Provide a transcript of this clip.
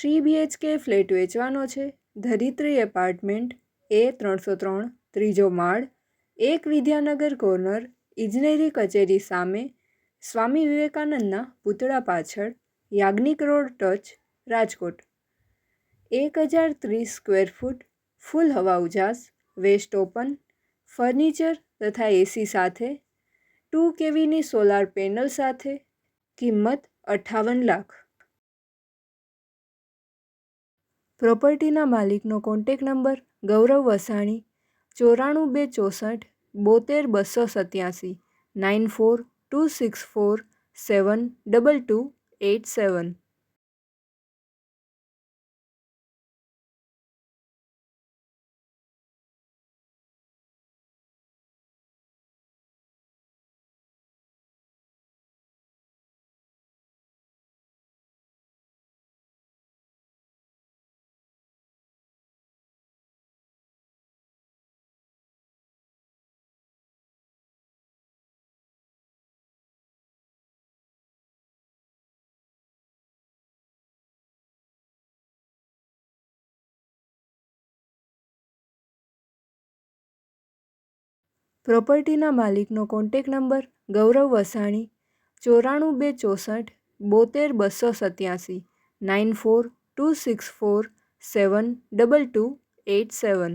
Three BHK flat વેચવાનો છે. Dharitri apartment, એ ત્રણસો ત્રણ, ત્રીજો માળ, એક વિદ્યાનગર કોર્નર, ઇજનેરી કચેરી સામે, સ્વામી વિવેકાનંદના પૂતળા પાછળ, યાજ્ઞિક રોડ ટચ, રાજકોટ. એક હજાર ત્રીસ સ્ક્વેર ફૂટ, ફૂલ હવા ઉજાસ, વેસ્ટ ઓપન, ફર્નિચર તથા એસી સાથે, ટુ કેવીની સોલાર પેનલ સાથે, કિંમત અઠ્ઠાવન લાખ. પ્રોપર્ટીના માલિકનો કોન્ટેક નંબર ગૌરવ વસાણી, ચોરાણું બે ચોસઠ, બોતેર બસો સત્યાસી, nine four two six four seven double two eight seven. પ્રોપર્ટીના માલિકનો કોન્ટેક નંબર ગૌરવ વસાણી, ચોરાણું બે ચોસઠ, બોતેર બસો સત્યાસી, nine four two six four seven double two eight seven.